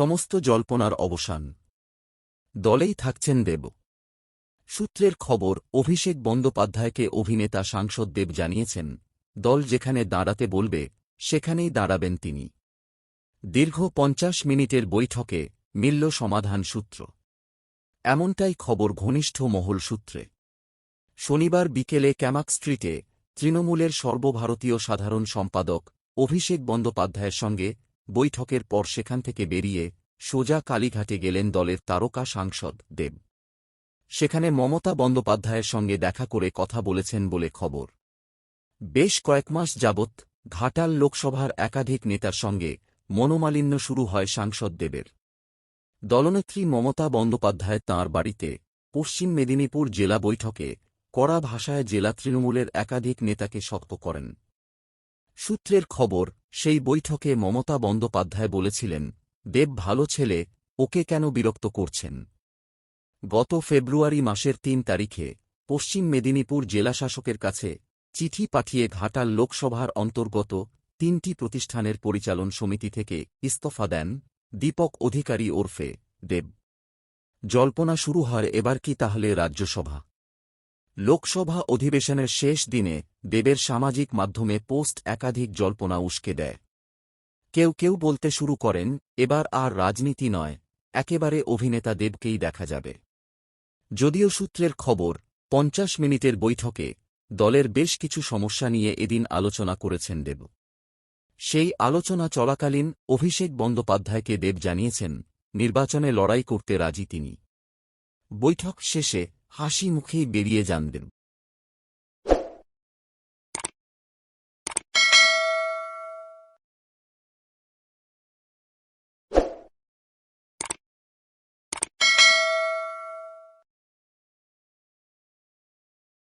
সমস্ত জল্পনার অবসান। দলেই থাকছেন দেব। সূত্রের খবর, অভিষেক বন্দ্যোপাধ্যায়কে অভিনেতা সাংসদ দেব জানিয়েছেন, দল যেখানে দাঁড়াতে বলবে, সেখানেই দাঁড়াবেন তিনি। দীর্ঘ পঞ্চাশ মিনিটের বৈঠকে মিলল সমাধান সূত্র। এমনটাই খবর ঘনিষ্ঠ মহল সূত্রে। শনিবার বিকেলে ক্যামাক স্ট্রিটে তৃণমূলের সর্বভারতীয় সাধারণ সম্পাদক অভিষেক বন্দ্যোপাধ্যায়ের সঙ্গে বৈঠকের পর সেখান থেকে বেরিয়ে সোজা কালীঘাটে গেলেন দলের তারকা সাংসদ দেব। সেখানে মমতা বন্দ্যোপাধ্যায়ের সঙ্গে দেখা করে কথা বলেছেন বলে খবর। বেশ কয়েক মাস যাবৎ ঘাটাল লোকসভার একাধিক নেতার সঙ্গে মনোমালিন্য শুরু হয় সাংসদ দেবের। দলনেত্রী মমতা বন্দ্যোপাধ্যায় তাঁর বাড়িতে পশ্চিম মেদিনীপুর জেলা বৈঠকে কড়া ভাষায় জেলা তৃণমূলের একাধিক নেতাকে শক্ত করেন। সূত্রের খবর, সেই বৈঠকে মমতা বন্দ্যোপাধ্যায় বলেছিলেন, দেব ভালো ছেলে, ওকে কেন বিরক্ত করছেন? গত ফেব্রুয়ারি মাসের তিন তারিখে পশ্চিম মেদিনীপুর জেলাশাসকের কাছে চিঠি পাঠিয়ে ঘাটাল লোকসভার অন্তর্গত তিনটি প্রতিষ্ঠানের পরিচালন সমিতি থেকে ইস্তফা দেন দীপক অধিকারী ওরফে দেব। জল্পনা শুরু হয় এবার কি তাহলে রাজ্যসভা? লোকসভা অধিবেশনের শেষ দিনে দেবের সামাজিক মাধ্যমে পোস্ট একাধিক জল্পনা উস্কে দেয়। কেউ কেউ বলতে শুরু করেন, এবার আর রাজনীতি নয়, একেবারে অভিনেতা দেবকেই দেখা যাবে। যদিও সূত্রের খবর, পঞ্চাশ মিনিটের বৈঠকে দলের বেশ কিছু সমস্যা নিয়ে এদিন আলোচনা করেছেন দেব। সেই আলোচনা চলাকালীন অভিষেক বন্দ্যোপাধ্যায়কে দেব জানিয়েছেন, নির্বাচনে লড়াই করতে রাজি তিনি। বৈঠক শেষে হাসি মুখেই বেরিয়ে যান দেব।